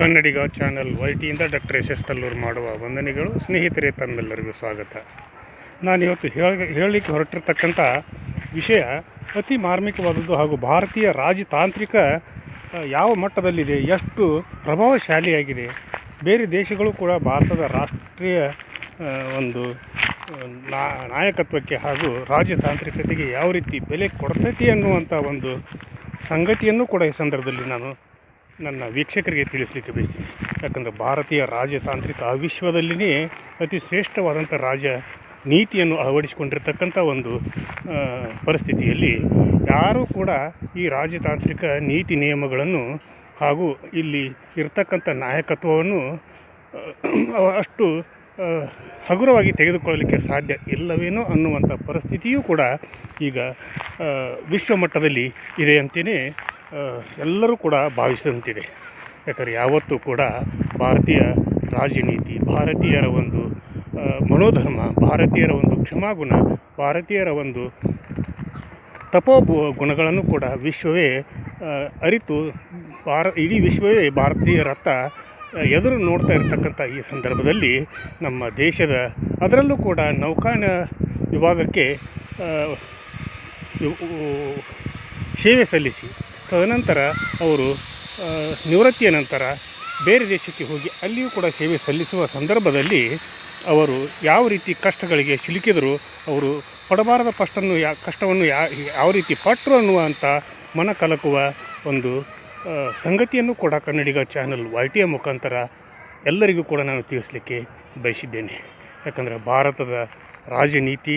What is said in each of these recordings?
ಕನ್ನಡಿಗ channel Y ಟಿಯಿಂದ doctor S S Talluru ಮಾಡುವ ವಂದನೆಗಳು, ಸ್ನೇಹಿತರೆ, ತಮ್ಮೆಲ್ಲರಿಗೂ ಸ್ವಾಗತ. ನಾನು ಇವತ್ತು ಹೇಳ, ಹೇಳಲಿಕ್ಕೆ ಹೊರಟಿರ್ತಕ್ಕಂಥ ವಿಷಯ ಅತಿ ಮಾರ್ಮಿಕವಾದದ್ದು ಹಾಗೂ ಭಾರತೀಯ ರಾಜತಾಂತ್ರಿಕ ಯಾವ ಮಟ್ಟದಲ್ಲಿದೆ, ಎಷ್ಟು ಪ್ರಭಾವಶಾಲಿಯಾಗಿದೆ, ಬೇರೆ ದೇಶಗಳು ಕೂಡ ಭಾರತದ ರಾಷ್ಟ್ರೀಯ ಒಂದು ನಾಯಕತ್ವಕ್ಕೆ ಹಾಗೂ ರಾಜತಾಂತ್ರಿಕತೆಗೆ ಯಾವ ರೀತಿ ಬೆಲೆ ಕೊಡ್ತೈತಿ ಅನ್ನುವಂಥ ಒಂದು ಸಂಗತಿಯನ್ನು ಕೂಡ ಈ ಸಂದರ್ಭದಲ್ಲಿ ನಾನು ನನ್ನ ವೀಕ್ಷಕರಿಗೆ ತಿಳಿಸಲಿಕ್ಕೆ ಬಯಸ್ತೀನಿ. ಯಾಕಂದರೆ ಭಾರತೀಯ ರಾಜತಾಂತ್ರಿಕ ಆ ವಿಶ್ವದಲ್ಲಿಯೇ ಅತಿ ಶ್ರೇಷ್ಠವಾದಂಥ ರಾಜ ನೀತಿಯನ್ನು ಅಳವಡಿಸಿಕೊಂಡಿರ್ತಕ್ಕಂಥ ಒಂದು ಪರಿಸ್ಥಿತಿಯಲ್ಲಿ ಯಾರೂ ಕೂಡ ಈ ರಾಜತಾಂತ್ರಿಕ ನೀತಿ ನಿಯಮಗಳನ್ನು ಹಾಗೂ ಇಲ್ಲಿ ಇರ್ತಕ್ಕಂಥ ನಾಯಕತ್ವವನ್ನು ಅಷ್ಟು ಹಗುರವಾಗಿ ತೆಗೆದುಕೊಳ್ಳಲಿಕ್ಕೆ ಸಾಧ್ಯ ಇಲ್ಲವೇನೋ ಅನ್ನುವಂಥ ಪರಿಸ್ಥಿತಿಯೂ ಕೂಡ ಈಗ ವಿಶ್ವಮಟ್ಟದಲ್ಲಿ ವಿಶ್ವ ಮಟ್ಟದಲ್ಲಿ ಇದೆ ಅಂತಲೇ ಎಲ್ಲರೂ ಕೂಡ ಭಾವಿಸಿದಂತಿದೆ. ಯಾಕಂದರೆ ಯಾವತ್ತೂ ಕೂಡ ಭಾರತೀಯ ರಾಜನೀತಿ, ಭಾರತೀಯರ ಒಂದು ಮನೋಧರ್ಮ, ಭಾರತೀಯರ ಒಂದು ಕ್ಷಮಾಗುಣ, ಭಾರತೀಯರ ಒಂದು ತಪೋ ಗುಣಗಳನ್ನು ಕೂಡ ವಿಶ್ವವೇ ಅರಿತು, ಭಾರ, ಇಡೀ ವಿಶ್ವವೇ ಭಾರತೀಯರತ್ತ ಎದುರು ನೋಡ್ತಾ ಇರತಕ್ಕಂಥ ಈ ಸಂದರ್ಭದಲ್ಲಿ ನಮ್ಮ ದೇಶದ, ಅದರಲ್ಲೂ ಕೂಡ ನೌಕಾನ ವಿಭಾಗಕ್ಕೆ ಸೇವೆ ಸಲ್ಲಿಸಿ ತದನಂತರ ಅವರು ನಿವೃತ್ತಿಯ ನಂತರ ಬೇರೆ ದೇಶಕ್ಕೆ ಹೋಗಿ ಅಲ್ಲಿಯೂ ಕೂಡ ಸೇವೆ ಸಲ್ಲಿಸುವ ಸಂದರ್ಭದಲ್ಲಿ ಅವರು ಯಾವ ರೀತಿ ಕಷ್ಟಗಳಿಗೆ ಸಿಲುಕಿದರು ಅವರು ಪಡಬಾರದ ಕಷ್ಟನ್ನು ಯಾ, ಕಷ್ಟವನ್ನು ಯಾ, ಯಾವ ರೀತಿ ಪಟ್ಟರು ಅನ್ನುವಂಥ ಮನ ಕಲಕುವ ಒಂದು ಸಂಗತಿಯನ್ನು ಕೂಡ ಕನ್ನಡಿಗ ಚಾನಲ್ ವೈ ಟಿಯ ಮುಖಾಂತರ ಎಲ್ಲರಿಗೂ ಕೂಡ ನಾನು ತಿಳಿಸಲಿಕ್ಕೆ ಬಯಸಿದ್ದೇನೆ. ಯಾಕಂದರೆ ಭಾರತದ ರಾಜನೀತಿ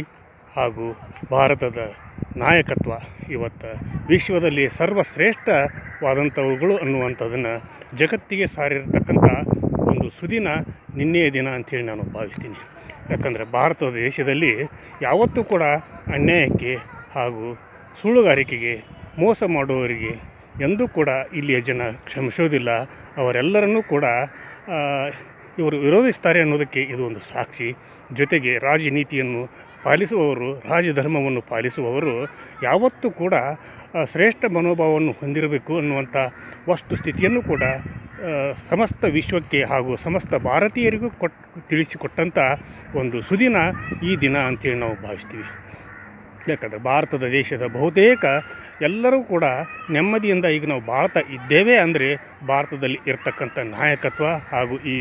ಹಾಗೂ ಭಾರತದ ನಾಯಕತ್ವ ಇವತ್ತು ವಿಶ್ವದಲ್ಲಿ ಸರ್ವಶ್ರೇಷ್ಠವಾದಂಥವುಗಳು ಅನ್ನುವಂಥದ್ದನ್ನು ಜಗತ್ತಿಗೆ ಸಾರಿರತಕ್ಕಂಥ ಒಂದು ಸುದಿನ ನಿನ್ನೆಯ ದಿನ ಅಂಥೇಳಿ ನಾನು ಭಾವಿಸ್ತೀನಿ. ಯಾಕಂದರೆ ಭಾರತದ ದೇಶದಲ್ಲಿ ಯಾವತ್ತೂ ಕೂಡ ಅನ್ಯಾಯಕ್ಕೆ ಹಾಗೂ ಸುಳ್ಳುಗಾರಿಕೆಗೆ ಮೋಸ ಮಾಡುವವರಿಗೆ ಎಂದೂ ಕೂಡ ಇಲ್ಲಿಯ ಜನ ಕ್ಷಮಿಸೋದಿಲ್ಲ. ಅವರೆಲ್ಲರನ್ನೂ ಕೂಡ ಇವರು ವಿರೋಧಿಸ್ತಾರೆ ಅನ್ನೋದಕ್ಕೆ ಇದು ಒಂದು ಸಾಕ್ಷಿ. ಜೊತೆಗೆ ರಾಜನೀತಿಯನ್ನು ಪಾಲಿಸುವವರು, ರಾಜಧರ್ಮವನ್ನು ಪಾಲಿಸುವವರು ಯಾವತ್ತೂ ಕೂಡ ಶ್ರೇಷ್ಠ ಮನೋಭಾವವನ್ನು ಹೊಂದಿರಬೇಕು ಅನ್ನುವಂಥ ವಸ್ತುಸ್ಥಿತಿಯನ್ನು ಕೂಡ ಸಮಸ್ತ ವಿಶ್ವಕ್ಕೆ ಹಾಗೂ ಸಮಸ್ತ ಭಾರತೀಯರಿಗೂ ಕೊಟ್ ತಿಳಿಸಿಕೊಟ್ಟಂಥ ಒಂದು ಸುದಿನ ಈ ದಿನ ಅಂತೇಳಿ ನಾವು ಭಾವಿಸ್ತೀವಿ. ಯಾಕಂದರೆ ಭಾರತದ ದೇಶದ ಬಹುತೇಕ ಎಲ್ಲರೂ ಕೂಡ ನೆಮ್ಮದಿಯಿಂದ ಈಗ ನಾವು ಭಾರತ ಇದ್ದೇವೆ ಅಂದರೆ ಭಾರತದಲ್ಲಿ ಇರತಕ್ಕಂಥ ನಾಯಕತ್ವ ಹಾಗೂ ಈ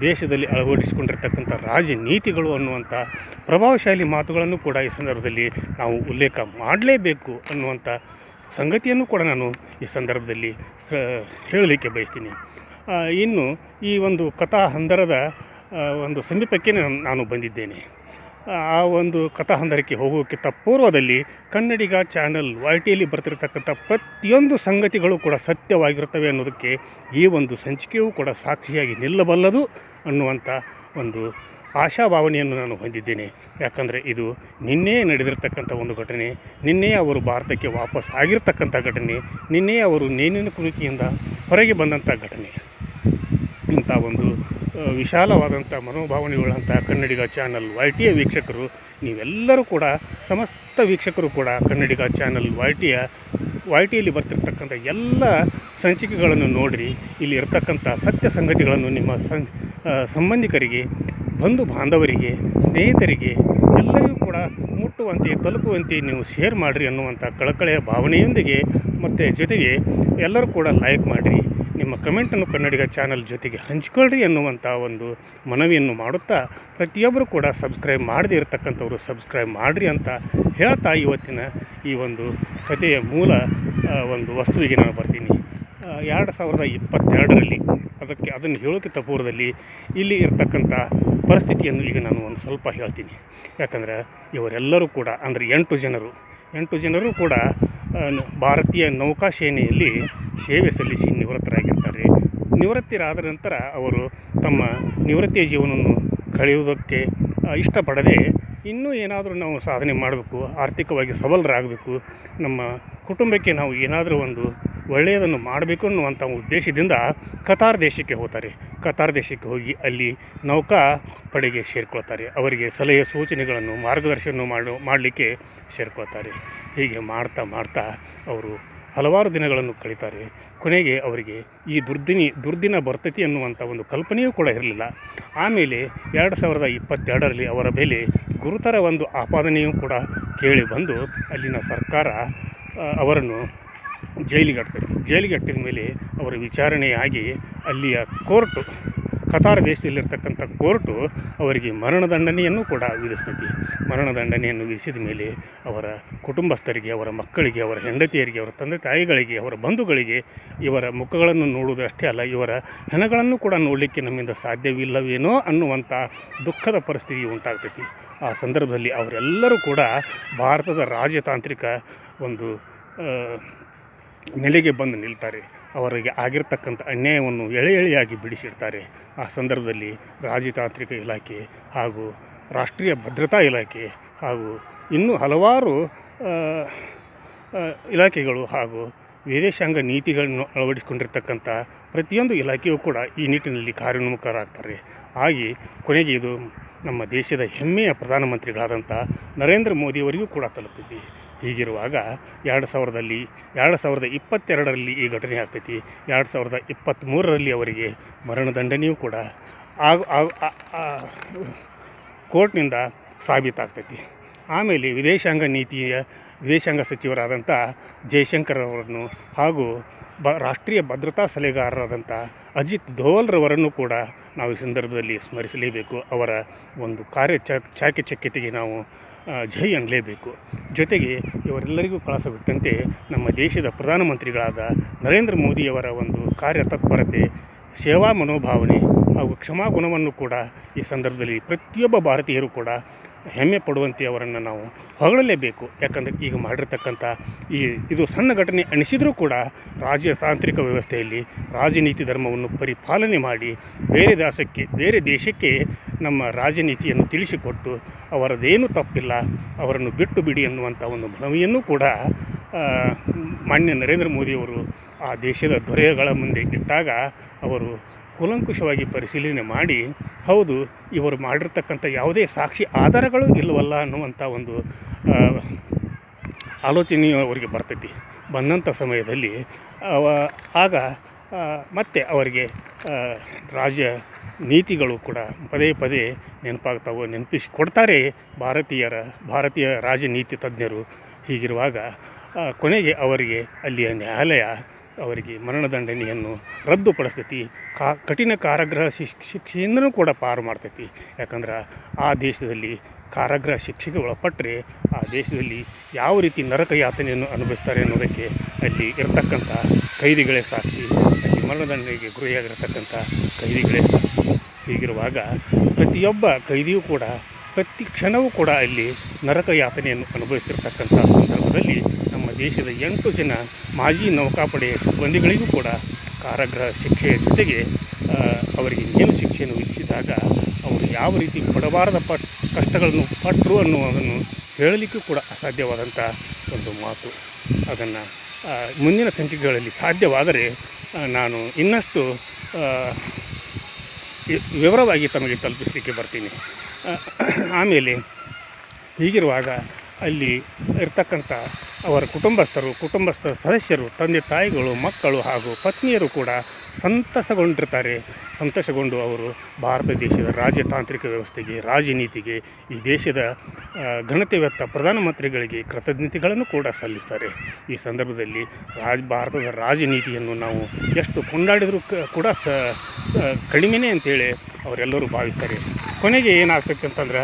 ದೇಶದಲ್ಲಿ ಅಳವಡಿಸಿಕೊಂಡಿರ್ತಕ್ಕಂಥ ರಾಜನೀತಿಗಳು ಅನ್ನುವಂಥ ಪ್ರಭಾವಶಾಲಿ ಮಾತುಗಳನ್ನು ಕೂಡ ಈ ಸಂದರ್ಭದಲ್ಲಿ ನಾವು ಉಲ್ಲೇಖ ಮಾಡಲೇಬೇಕು ಅನ್ನುವಂಥ ಸಂಗತಿಯನ್ನು ಕೂಡ ನಾನು ಈ ಸಂದರ್ಭದಲ್ಲಿ ಸ ಹೇಳಲಿಕ್ಕೆ ಬಯಸ್ತೀನಿ. ಇನ್ನು ಈ ಒಂದು ಕಥಾ ಹಂದರದ ಒಂದು ಸಮೀಪಕ್ಕೆ ನಾನು ಬಂದಿದ್ದೇನೆ. ಆ ಒಂದು ಕಥಾಹಂದರಕ್ಕೆ ಹೋಗೋಕ್ಕಿಂತ ಪೂರ್ವದಲ್ಲಿ ಕನ್ನಡಿಗ ಚಾನಲ್ ವೈ ಟಿಯಲ್ಲಿ ಬರ್ತಿರ್ತಕ್ಕಂಥ ಪ್ರತಿಯೊಂದು ಸಂಗತಿಗಳು ಕೂಡ ಸತ್ಯವಾಗಿರುತ್ತವೆ ಅನ್ನೋದಕ್ಕೆ ಈ ಒಂದು ಸಂಚಿಕೆಯೂ ಕೂಡ ಸಾಕ್ಷಿಯಾಗಿ ನಿಲ್ಲಬಲ್ಲದು ಅನ್ನುವಂಥ ಒಂದು ಆಶಾಭಾವನೆಯನ್ನು ನಾನು ಹೊಂದಿದ್ದೇನೆ. ಯಾಕಂದರೆ ಇದು ನಿನ್ನೆ ನಡೆದಿರತಕ್ಕಂಥ ಒಂದು ಘಟನೆ, ನಿನ್ನೆ ಅವರು ಭಾರತಕ್ಕೆ ವಾಪಸ್ ಆಗಿರ್ತಕ್ಕಂಥ ಘಟನೆ, ನಿನ್ನೆ ಅವರು ನೇನಿನ ಕುಣಿಕೆಯಿಂದ ಹೊರಗೆ ಬಂದಂಥ ಘಟನೆ. ಇಂಥ ಒಂದು ವಿಶಾಲವಾದಂಥ ಮನೋಭಾವನೆಗಳಂಥ ಕನ್ನಡಿಗ ಚಾನಲ್ ವೈ ಟಿಯ ವೀಕ್ಷಕರು, ನೀವೆಲ್ಲರೂ ಕೂಡ, ಸಮಸ್ತ ವೀಕ್ಷಕರು ಕೂಡ ಕನ್ನಡಿಗ ಚಾನಲ್ ವೈ ಟಿಯ ವೈ ಟಿಯಲ್ಲಿ ಬರ್ತಿರ್ತಕ್ಕಂಥ ಎಲ್ಲ ಸಂಚಿಕೆಗಳನ್ನು ನೋಡಿರಿ. ಇಲ್ಲಿ ಇರತಕ್ಕಂಥ ಸತ್ಯ ಸಂಗತಿಗಳನ್ನು ನಿಮ್ಮ ಸಂ ಸಂಬಂಧಿಕರಿಗೆ, ಬಂಧು ಬಾಂಧವರಿಗೆ, ಸ್ನೇಹಿತರಿಗೆ, ಎಲ್ಲರಿಗೂ ಕೂಡ ಮುಟ್ಟುವಂತೆ, ತಲುಪುವಂತೆ ನೀವು ಶೇರ್ ಮಾಡಿರಿ ಅನ್ನುವಂಥ ಕಳಕಳೆಯ ಭಾವನೆಯೊಂದಿಗೆ ಮತ್ತು ಜೊತೆಗೆ ಎಲ್ಲರೂ ಕೂಡ ಲೈಕ್ ಮಾಡಿರಿ. ನಿಮ್ಮ ಕಮೆಂಟನ್ನು ಕನ್ನಡಿಗ ಚಾನಲ್ ಜೊತೆಗೆ ಹಂಚಿಕೊಳ್ಳ್ರಿ ಎನ್ನುವಂಥ ಒಂದು ಮನವಿಯನ್ನು ಮಾಡುತ್ತಾ ಪ್ರತಿಯೊಬ್ಬರು ಕೂಡ ಸಬ್ಸ್ಕ್ರೈಬ್ ಮಾಡದೇ ಇರತಕ್ಕಂಥವ್ರು ಸಬ್ಸ್ಕ್ರೈಬ್ ಮಾಡಿರಿ ಅಂತ ಹೇಳ್ತಾ ಇವತ್ತಿನ ಈ ಒಂದು ಕಥೆಯ ಮೂಲ ಒಂದು ವಸ್ತುವಿಗೆ ನಾನು ಬರ್ತೀನಿ. ಎರಡು ಸಾವಿರದ ಇಪ್ಪತ್ತೆರಡರಲ್ಲಿ, ಅದಕ್ಕೆ, ಅದನ್ನು ಹೇಳೋಕ್ಕಿಂತ ಪೂರ್ವದಲ್ಲಿ ಇಲ್ಲಿ ಇರ್ತಕ್ಕಂಥ ಪರಿಸ್ಥಿತಿಯನ್ನು ಈಗ ನಾನು ಒಂದು ಸ್ವಲ್ಪ ಹೇಳ್ತೀನಿ. ಯಾಕಂದರೆ ಇವರೆಲ್ಲರೂ ಕೂಡ, ಅಂದರೆ ಎಂಟು ಜನರು ಎಂಟು ಜನರು ಕೂಡ ಭಾರತೀಯ ನೌಕಾಸೇನೆಯಲ್ಲಿ ಸೇವೆ ಸಲ್ಲಿಸಿ ನಿವೃತ್ತರಾಗಿರ್ತಾರೆ. ನಿವೃತ್ತಿರಾದ ನಂತರ ಅವರು ತಮ್ಮ ನಿವೃತ್ತಿಯ ಜೀವನವನ್ನು ಕಳೆಯುವುದಕ್ಕೆ ಇಷ್ಟಪಡದೆ ಇನ್ನೂ ಏನಾದರೂ ನಾವು ಸಾಧನೆ ಮಾಡಬೇಕು, ಆರ್ಥಿಕವಾಗಿ ಸಬಲರಾಗಬೇಕು, ನಮ್ಮ ಕುಟುಂಬಕ್ಕೆ ನಾವು ಏನಾದರೂ ಒಂದು ಒಳ್ಳೆಯದನ್ನು ಮಾಡಬೇಕು ಅನ್ನುವಂಥ ಉದ್ದೇಶದಿಂದ ಕತಾರ್ ದೇಶಕ್ಕೆ ಹೋಗ್ತಾರೆ. ಕತಾರ್ ದೇಶಕ್ಕೆ ಹೋಗಿ ಅಲ್ಲಿ ನೌಕಾ ಪಡೆಗೆ ಸೇರಿಕೊಳ್ತಾರೆ. ಅವರಿಗೆ ಸಲಹೆ ಸೂಚನೆಗಳನ್ನು ಮಾರ್ಗದರ್ಶನ ಮಾಡು, ಮಾಡಲಿಕ್ಕೆ ಸೇರಿಕೊಳ್ತಾರೆ. ಹೀಗೆ ಮಾಡ್ತಾ ಮಾಡ್ತಾ ಅವರು ಹಲವಾರು ದಿನಗಳನ್ನು ಕಳೀತಾರೆ. ಕೊನೆಗೆ ಅವರಿಗೆ ಈ ದುರ್ದಿನಿ, ದುರ್ದಿನ ಬರ್ತೈತಿ ಅನ್ನುವಂಥ ಒಂದು ಕಲ್ಪನೆಯೂ ಕೂಡ ಇರಲಿಲ್ಲ. ಆಮೇಲೆ ಎರಡು ಸಾವಿರದ ಇಪ್ಪತ್ತೆರಡರಲ್ಲಿ ಅವರ ಮೇಲೆ ಗುರುತರ ಒಂದು ಆಪಾದನೆಯೂ ಕೂಡ ಕೇಳಿ ಬಂದು ಅಲ್ಲಿನ ಸರ್ಕಾರ ಅವರನ್ನು ಜೈಲಿಗೆ ಜೈಲಿಗಟ್ಟಿದ ಮೇಲೆ ಅವರ ವಿಚಾರಣೆಯಾಗಿ ಅಲ್ಲಿಯ ಕೋರ್ಟು ಕತಾರ್ ದೇಶದಲ್ಲಿರ್ತಕ್ಕಂಥ ಕೋರ್ಟು ಅವರಿಗೆ ಮರಣದಂಡನೆಯನ್ನು ಕೂಡ ವಿಧಿಸ್ತೈತಿ. ಮರಣದಂಡನೆಯನ್ನು ವಿಧಿಸಿದ ಮೇಲೆ ಅವರ ಕುಟುಂಬಸ್ಥರಿಗೆ, ಅವರ ಮಕ್ಕಳಿಗೆ, ಅವರ ಹೆಂಡತಿಯರಿಗೆ, ಅವರ ತಂದೆ ತಾಯಿಗಳಿಗೆ, ಅವರ ಬಂಧುಗಳಿಗೆ ಇವರ ಮುಖಗಳನ್ನು ನೋಡುವುದು ಅಷ್ಟೇ ಅಲ್ಲ, ಇವರ ಹೆಣಗಳನ್ನು ಕೂಡ ನೋಡಲಿಕ್ಕೆ ನಮ್ಮಿಂದ ಸಾಧ್ಯವಿಲ್ಲವೇನೋ ಅನ್ನುವಂಥ ದುಃಖದ ಪರಿಸ್ಥಿತಿ ಉಂಟಾಗ್ತೈತಿ. ಆ ಸಂದರ್ಭದಲ್ಲಿ ಅವರೆಲ್ಲರೂ ಕೂಡ ಭಾರತದ ರಾಜತಾಂತ್ರಿಕ ಒಂದು ನೆಲೆಗೆ ಬಂದು ನಿಲ್ತಾರೆ. ಅವರಿಗೆ ಆಗಿರ್ತಕ್ಕಂಥ ಅನ್ಯಾಯವನ್ನು ಎಳೆ ಎಳೆಯಾಗಿ ಬಿಡಿಸಿಡ್ತಾರೆ. ಆ ಸಂದರ್ಭದಲ್ಲಿ ರಾಜತಾಂತ್ರಿಕ ಇಲಾಖೆ ಹಾಗೂ ರಾಷ್ಟ್ರೀಯ ಭದ್ರತಾ ಇಲಾಖೆ ಹಾಗೂ ಇನ್ನೂ ಹಲವಾರು ಇಲಾಖೆಗಳು ಹಾಗೂ ವಿದೇಶಾಂಗ ನೀತಿಗಳನ್ನು ಅಳವಡಿಸಿಕೊಂಡಿರ್ತಕ್ಕಂಥ ಪ್ರತಿಯೊಂದು ಇಲಾಖೆಯೂ ಕೂಡ ಈ ನಿಟ್ಟಿನಲ್ಲಿ ಕಾರ್ಯೋನ್ಮುಖರಾಗ್ತಾರೆ. ಆಗಿ ಕೊನೆಗೆ ಇದು ನಮ್ಮ ದೇಶದ ಹೆಮ್ಮೆಯ ಪ್ರಧಾನಮಂತ್ರಿಗಳಾದಂಥ ನರೇಂದ್ರ ಮೋದಿಯವರಿಗೂ ಕೂಡ ತಲುಪ್ತೈತಿ ಹೀಗಿರುವಾಗ ಎರಡು ಸಾವಿರದಲ್ಲಿ, ಎರಡು ಸಾವಿರದ ಇಪ್ಪತ್ತೆರಡರಲ್ಲಿ ಈ ಘಟನೆ ಆಗ್ತೈತಿ. ಎರಡು ಸಾವಿರದ ಇಪ್ಪತ್ತ್ಮೂರರಲ್ಲಿ ಅವರಿಗೆ ಮರಣದಂಡನೆಯೂ ಕೂಡ ಆಗ ಕೋರ್ಟ್ನಿಂದ ಸಾಬೀತಾಗ್ತೈತಿ. ಆಮೇಲೆ ವಿದೇಶಾಂಗ ನೀತಿಯ, ವಿದೇಶಾಂಗ ಸಚಿವರಾದಂಥ ಜಯಶಂಕರ್ ಅವರನ್ನು ಹಾಗೂ ಬ ರಾಷ್ಟ್ರೀಯ ಭದ್ರತಾ ಸಲಹೆಗಾರರಾದಂಥ ಅಜಿತ್ ಧೋವಲ್ರವರನ್ನು ಕೂಡ ನಾವು ಈ ಸಂದರ್ಭದಲ್ಲಿ ಸ್ಮರಿಸಲೇಬೇಕು. ಅವರ ಒಂದು ಕಾರ್ಯ ಚಾಕಚಕ್ಯತೆಗೆ ನಾವು ಜೈ ಅನ್ನಲೇಬೇಕು ಜೊತೆಗೆ ಇವರೆಲ್ಲರಿಗೂ ಕಳಸ ಬಿಟ್ಟಂತೆ ನಮ್ಮ ದೇಶದ ಪ್ರಧಾನಮಂತ್ರಿಗಳಾದ ನರೇಂದ್ರ ಮೋದಿಯವರ ಒಂದು ಕಾರ್ಯತತ್ಪರತೆ ಸೇವಾ ಮನೋಭಾವನೆ ಹಾಗೂ ಕ್ಷಮಾಗುಣವನ್ನು ಕೂಡ ಈ ಸಂದರ್ಭದಲ್ಲಿ ಪ್ರತಿಯೊಬ್ಬ ಭಾರತೀಯರು ಕೂಡ ಹೆಮ್ಮೆ ಪಡುವಂತೆ ಅವರನ್ನು ನಾವು ಹೊಗಳಲೇಬೇಕು. ಯಾಕಂದರೆ ಈಗ ಮಾಡಿರ್ತಕ್ಕಂಥ ಈ ಇದು ಸಣ್ಣ ಘಟನೆ ಅನಿಸಿದರೂ ಕೂಡ ರಾಜತಾಂತ್ರಿಕ ವ್ಯವಸ್ಥೆಯಲ್ಲಿ ರಾಜನೀತಿ ಧರ್ಮವನ್ನು ಪರಿಪಾಲನೆ ಮಾಡಿ ಬೇರೆ ದಾಸಕ್ಕೆ ಬೇರೆ ದೇಶಕ್ಕೆ ನಮ್ಮ ರಾಜನೀತಿಯನ್ನು ತಿಳಿಸಿಕೊಟ್ಟು ಅವರದೇನು ತಪ್ಪಿಲ್ಲ, ಅವರನ್ನು ಬಿಟ್ಟು ಬಿಡಿ ಅನ್ನುವಂಥ ಒಂದು ಮನವಿಯನ್ನು ಕೂಡ ಮಾನ್ಯ ನರೇಂದ್ರ ಮೋದಿಯವರು ಆ ದೇಶದ ದೊರೆಗಳ ಮುಂದೆ ಇಟ್ಟಾಗ ಅವರು ಕೂಲಂಕುಷವಾಗಿ ಪರಿಶೀಲನೆ ಮಾಡಿ, ಹೌದು, ಇವರು ಮಾಡಿರ್ತಕ್ಕಂಥ ಯಾವುದೇ ಸಾಕ್ಷಿ ಆಧಾರಗಳು ಇಲ್ಲವಲ್ಲ ಅನ್ನುವಂಥ ಒಂದು ಆಲೋಚನೆಯು ಅವರಿಗೆ ಬರ್ತೈತಿ. ಬಂದಂಥ ಸಮಯದಲ್ಲಿ ಆಗ ಮತ್ತೆ ಅವರಿಗೆ ರಾಜ್ಯ ನೀತಿಗಳು ಕೂಡ ಪದೇ ಪದೇ ನೆನಪಾಗ್ತಾವೆ ನೆನಪಿಸಿ ಕೊಡ್ತಾರೆ ಭಾರತೀಯರ, ಭಾರತೀಯ ರಾಜನೀತಿ ತಜ್ಞರು. ಹೀಗಿರುವಾಗ ಕೊನೆಗೆ ಅವರಿಗೆ ಅಲ್ಲಿಯ ನ್ಯಾಯಾಲಯ ಅವರಿಗೆ ಮರಣದಂಡನೆಯನ್ನು ರದ್ದುಪಡಿಸ್ತೈತಿ. ಕಾ, ಕಠಿಣ ಕಾರಾಗೃಹ ಶಿಕ್ಷ, ಶಿಕ್ಷೆಯಿಂದನೂ ಕೂಡ ಪಾರು ಮಾಡ್ತೈತಿ. ಯಾಕಂದ್ರೆ ಆ ದೇಶದಲ್ಲಿ ಕಾರಾಗೃಹ ಶಿಕ್ಷೆಗೆ ಒಳಪಟ್ಟರೆ ಆ ದೇಶದಲ್ಲಿ ಯಾವ ರೀತಿ ನರಕ ಯಾತನೆಯನ್ನು ಅನುಭವಿಸ್ತಾರೆ ಅನ್ನೋದಕ್ಕೆ ಅಲ್ಲಿ ಇರತಕ್ಕಂಥ ಕೈದಿಗಳೇ ಸಾಕ್ಷಿ. ಅಲ್ಲಿ ಮರಣದಂಡನೆಗೆ ಗುರಿಯಾಗಿರತಕ್ಕಂಥ ಕೈದಿಗಳೇ ಸಾಕ್ಷಿ. ಹೀಗಿರುವಾಗ ಪ್ರತಿಯೊಬ್ಬ ಕೈದಿಯೂ ಕೂಡ ಪ್ರತಿ ಕ್ಷಣವೂ ಕೂಡ ಅಲ್ಲಿ ನರಕ ಯಾತನೆಯನ್ನು ಅನುಭವಿಸ್ತಿರ್ತಕ್ಕಂಥ ಸಂದರ್ಭದಲ್ಲಿ ದೇಶದ ಎಂಟು ಜನ ಮಾಜಿ ನೌಕಾಪಡೆಯ ಸಿಬ್ಬಂದಿಗಳಿಗೂ ಕೂಡ ಕಾರಾಗೃಹ ಶಿಕ್ಷೆಯ ಜೊತೆಗೆ ಅವರಿಗೆ ನಿಯಮ ಶಿಕ್ಷೆಯನ್ನು ವಿಧಿಸಿದಾಗ ಅವರು ಯಾವ ರೀತಿ ಪಡಬಾರದ ಪಟ್, ಕಷ್ಟಗಳನ್ನು ಪಟ್ಟರು ಅನ್ನುವುದನ್ನು ಹೇಳಲಿಕ್ಕೂ ಕೂಡ ಅಸಾಧ್ಯವಾದಂಥ ಒಂದು ಮಾತು. ಅದನ್ನು ಮುಂದಿನ ಸಂಚಿಕೆಗಳಲ್ಲಿ ಸಾಧ್ಯವಾದರೆ ನಾನು ಇನ್ನಷ್ಟು ವಿವರವಾಗಿ ತಮಗೆ ತಲುಪಿಸಲಿಕ್ಕೆ ಬರ್ತೀನಿ. ಆಮೇಲೆ ಹೀಗಿರುವಾಗ ಅಲ್ಲಿ ಇರ್ತಕ್ಕಂಥ ಅವರ ಕುಟುಂಬಸ್ಥರು, ಕುಟುಂಬಸ್ಥ ಸದಸ್ಯರು, ತಂದೆ ತಾಯಿಗಳು, ಮಕ್ಕಳು ಹಾಗೂ ಪತ್ನಿಯರು ಕೂಡ ಸಂತಸಗೊಂಡಿರ್ತಾರೆ. ಸಂತಸಗೊಂಡು ಅವರು ಭಾರತ ದೇಶದ ರಾಜತಾಂತ್ರಿಕ ವ್ಯವಸ್ಥೆಗೆ, ರಾಜನೀತಿಗೆ, ಈ ದೇಶದ ಘನತೆವೆತ್ತ ಪ್ರಧಾನಮಂತ್ರಿಗಳಿಗೆ ಕೃತಜ್ಞತೆಗಳನ್ನು ಕೂಡ ಸಲ್ಲಿಸ್ತಾರೆ. ಈ ಸಂದರ್ಭದಲ್ಲಿ ರಾಜ್, ಭಾರತದ ರಾಜನೀತಿಯನ್ನು ನಾವು ಎಷ್ಟು ಕೊಂಡಾಡಿದರೂ ಕೂಡ ಸ ಕಡಿಮೆನೇ ಅಂತೇಳಿ ಅವರೆಲ್ಲರೂ ಭಾವಿಸ್ತಾರೆ. ಕೊನೆಗೆ ಏನಾಗ್ತಕ್ಕಂತಂದ್ರೆ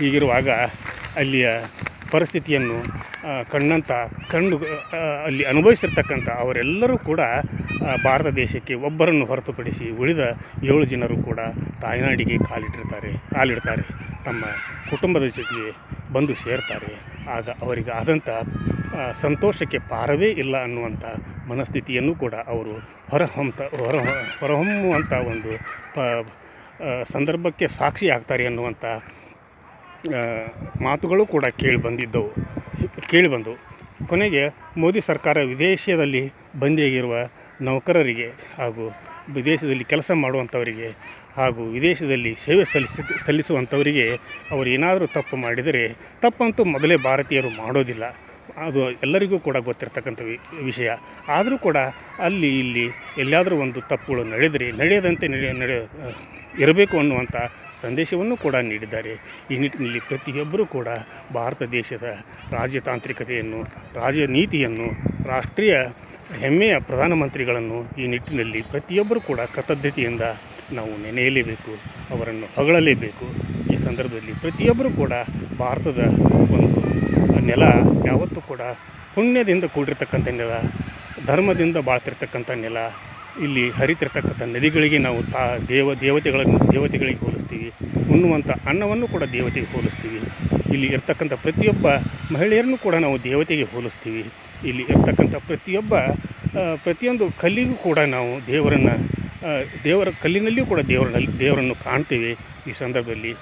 ಹೀಗಿರುವಾಗ ಅಲ್ಲಿಯ ಪರಿಸ್ಥಿತಿಯನ್ನು ಕಣ್ಣಂತ, ಕಂಡು ಅಲ್ಲಿ ಅನುಭವಿಸಿರ್ತಕ್ಕಂಥ ಅವರೆಲ್ಲರೂ ಕೂಡ ಭಾರತ ದೇಶಕ್ಕೆ ಒಬ್ಬರನ್ನು ಹೊರತುಪಡಿಸಿ ಉಳಿದ ಏಳು ಜನರು ಕೂಡ ತಾಯ್ನಾಡಿಗೆ ಕಾಲಿಟ್ಟಿರ್ತಾರೆ, ಕಾಲಿಡ್ತಾರೆ. ತಮ್ಮ ಕುಟುಂಬದ ಜೊತೆಗೆ ಬಂದು ಸೇರ್ತಾರೆ. ಆಗ ಅವರಿಗೆ ಆದಂಥ ಸಂತೋಷಕ್ಕೆ ಪಾರವೇ ಇಲ್ಲ ಅನ್ನುವಂಥ ಮನಸ್ಥಿತಿಯನ್ನು ಕೂಡ ಅವರು ಹೊರಹೊಮ್ಮತ ಹೊರ, ಹೊರಹೊಮ್ಮುವಂಥ ಒಂದು, ಪ ಸಂದರ್ಭಕ್ಕೆ ಸಾಕ್ಷಿ ಆಗ್ತಾರೆ ಅನ್ನುವಂಥ ಮಾತುಗಳು ಕೂಡ ಕೇಳಿ ಬಂದಿದ್ದವು. ಕೇಳಿ ಬಂದವು ಕೊನೆಗೆ ಮೋದಿ ಸರ್ಕಾರ ವಿದೇಶದಲ್ಲಿ ಬಂದಿಯಾಗಿರುವ ನೌಕರರಿಗೆ ಹಾಗೂ ವಿದೇಶದಲ್ಲಿ ಕೆಲಸ ಮಾಡುವಂಥವರಿಗೆ ಹಾಗೂ ವಿದೇಶದಲ್ಲಿ ಸೇವೆ ಸಲ್ಲಿಸಿ, ಸಲ್ಲಿಸುವಂಥವರಿಗೆ ಅವರು ಏನಾದರೂ ತಪ್ಪು ಮಾಡಿದರೆ ತಪ್ಪಂತೂ ಮೊದಲೇ ಭಾರತೀಯರು ಮಾಡೋದಿಲ್ಲ. ಅದು ಎಲ್ಲರಿಗೂ ಕೂಡ ಗೊತ್ತಿರ್ತಕ್ಕಂಥ ವಿಷಯ. ಆದರೂ ಕೂಡ ಅಲ್ಲಿ ಇಲ್ಲಿ ಎಲ್ಲಿಯಾದರೂ ಒಂದು ತಪ್ಪುಗಳು ನಡೆದರೆ, ನಡೆಯದಂತೆ ನಡೆಯ ನಡೆ ಇರಬೇಕು ಅನ್ನುವಂಥ ಸಂದೇಶವನ್ನು ಕೂಡ ನೀಡಿದ್ದಾರೆ. ಈ ನಿಟ್ಟಿನಲ್ಲಿ ಪ್ರತಿಯೊಬ್ಬರೂ ಕೂಡ ಭಾರತ ದೇಶದ ರಾಜತಾಂತ್ರಿಕತೆಯನ್ನು, ರಾಜನೀತಿಯನ್ನು, ರಾಷ್ಟ್ರೀಯ ಹೆಮ್ಮೆಯ ಪ್ರಧಾನಮಂತ್ರಿಗಳನ್ನು ಈ ನಿಟ್ಟಿನಲ್ಲಿ ಪ್ರತಿಯೊಬ್ಬರೂ ಕೂಡ ಕೃತಜ್ಞತೆಯಿಂದ ನಾವು ನೆನೆಯಲೇಬೇಕು, ಅವರನ್ನು ಹೊಗಳಲೇಬೇಕು ಈ ಸಂದರ್ಭದಲ್ಲಿ ಪ್ರತಿಯೊಬ್ಬರೂ ಕೂಡ ಭಾರತದ ಒಂದು ನೆಲ ಯಾವತ್ತೂ ಕೂಡ ಪುಣ್ಯದಿಂದ ಕೂಡಿರ್ತಕ್ಕಂಥ ನೆಲ, ಧರ್ಮದಿಂದ ಬಾಳ್ತಿರ್ತಕ್ಕಂಥ ನೆಲ, ಇಲ್ಲಿ ಹರಿತಿರ್ತಕ್ಕಂಥ ನದಿಗಳಿಗೆ ನಾವು ತಾ ದೇವ, ದೇವತೆಗಳನ್ನು, ದೇವತೆಗಳಿಗೆ ಹೋಲಿಸ್ತೀವಿ. ಉಣ್ಣುವಂಥ ಅನ್ನವನ್ನು ಕೂಡ ದೇವತೆಗೆ ಹೋಲಿಸ್ತೀವಿ. ಇಲ್ಲಿ ಇರ್ತಕ್ಕಂಥ ಪ್ರತಿಯೊಬ್ಬ ಮಹಿಳೆಯರನ್ನು ಕೂಡ ನಾವು ದೇವತೆಗೆ ಹೋಲಿಸ್ತೀವಿ. ಇಲ್ಲಿ ಇರ್ತಕ್ಕಂಥ ಪ್ರತಿಯೊಬ್ಬ ಪ್ರತಿಯೊಂದು ಕಲ್ಲಿಗೂ ಕೂಡ ನಾವು ದೇವರನ್ನು ದೇವರ ಕಲ್ಲಿನಲ್ಲಿಯೂ ಕೂಡ ದೇವರಲ್ಲಿ ದೇವರನ್ನು ಕಾಣ್ತೀವಿ. ಈ ಸಂದರ್ಭದಲ್ಲಿ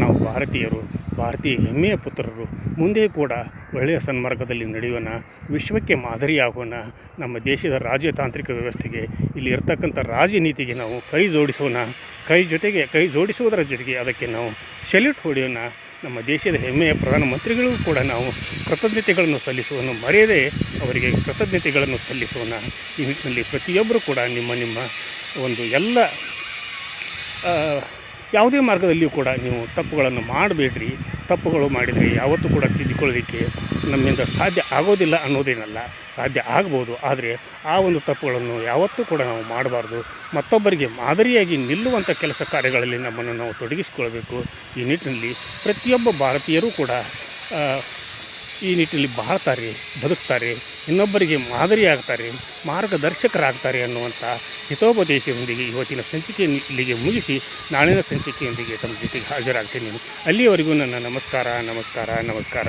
ನಾವು ಭಾರತೀಯರು ಭಾರತೀಯ ಹೆಮ್ಮೆಯ ಪುತ್ರರು, ಮುಂದೆ ಕೂಡ ಒಳ್ಳೆಯ ಸನ್ಮಾರ್ಗದಲ್ಲಿ ನಡೆಯೋಣ ವಿಶ್ವಕ್ಕೆ ಮಾದರಿಯಾಗೋಣ ನಮ್ಮ ದೇಶದ ರಾಜತಾಂತ್ರಿಕ ವ್ಯವಸ್ಥೆಗೆ ಇಲ್ಲಿ ಇರ್ತಕ್ಕಂಥ ರಾಜನೀತಿಗೆ ನಾವು ಕೈ ಜೋಡಿಸೋಣ, ಕೈ ಜೊತೆಗೆ, ಕೈ ಜೋಡಿಸುವುದರ ಜೊತೆಗೆ ಅದಕ್ಕೆ ನಾವು ಸೆಲ್ಯೂಟ್ ಹೊಡೆಯೋಣ. ನಮ್ಮ ದೇಶದ ಹೆಮ್ಮೆಯ ಪ್ರಧಾನಮಂತ್ರಿಗಳಿಗೂ ಕೂಡ ನಾವು ಕೃತಜ್ಞತೆಗಳನ್ನು ಸಲ್ಲಿಸುವನ್ನು ಮರೆಯದೆ ಅವರಿಗೆ ಕೃತಜ್ಞತೆಗಳನ್ನು ಸಲ್ಲಿಸೋಣ. ಈ ನಿಟ್ಟಿನಲ್ಲಿ ಪ್ರತಿಯೊಬ್ಬರೂ ಕೂಡ ನಿಮ್ಮ ನಿಮ್ಮ ಒಂದು ಎಲ್ಲ ಯಾವುದೇ ಮಾರ್ಗದಲ್ಲಿಯೂ ಕೂಡ ನೀವು ತಪ್ಪುಗಳನ್ನು ಮಾಡಬೇಡ್ರಿ. ತಪ್ಪುಗಳು ಮಾಡಿದರೆ ಯಾವತ್ತೂ ಕೂಡ ತಿದ್ದಿಕೊಳ್ಳೋದಕ್ಕೆ ನಮ್ಮಿಂದ ಸಾಧ್ಯ ಆಗೋದಿಲ್ಲ ಅನ್ನೋದೇನಲ್ಲ, ಸಾಧ್ಯ ಆಗ್ಬೋದು. ಆದರೆ ಆ ಒಂದು ತಪ್ಪುಗಳನ್ನು ಯಾವತ್ತೂ ಕೂಡ ನಾವು ಮಾಡಬಾರ್ದು. ಮತ್ತೊಬ್ಬರಿಗೆ ಮಾದರಿಯಾಗಿ ನಿಲ್ಲುವಂಥ ಕೆಲಸ ಕಾರ್ಯಗಳಲ್ಲಿ ನಮ್ಮನ್ನು ನಾವು ತೊಡಗಿಸಿಕೊಳ್ಬೇಕು ಈ ನಿಟ್ಟಿನಲ್ಲಿ ಪ್ರತಿಯೊಬ್ಬ ಭಾರತೀಯರೂ ಕೂಡ ಈ ನಿಟ್ಟಿನಲ್ಲಿ ಬಾಳ್ತಾರೆ, ಬದುಕ್ತಾರೆ, ಇನ್ನೊಬ್ಬರಿಗೆ ಮಾದರಿಯಾಗ್ತಾರೆ, ಮಾರ್ಗದರ್ಶಕರಾಗ್ತಾರೆ ಅನ್ನುವಂಥ ಹಿತೋಪದೇಶದೊಂದಿಗೆ ಇವತ್ತಿನ ಸಂಚಿಕೆ ಇಲ್ಲಿಗೆ ಮುಗಿಸಿ ನಾಳಿನ ಸಂಚಿಕೆಯೊಂದಿಗೆ ತಮ್ಮ ಜೊತೆಗೆ ಹಾಜರಾಗ್ತೀನಿ. ಅಲ್ಲಿಯವರೆಗೂ ನನ್ನ ನಮಸ್ಕಾರ ನಮಸ್ಕಾರ ನಮಸ್ಕಾರ.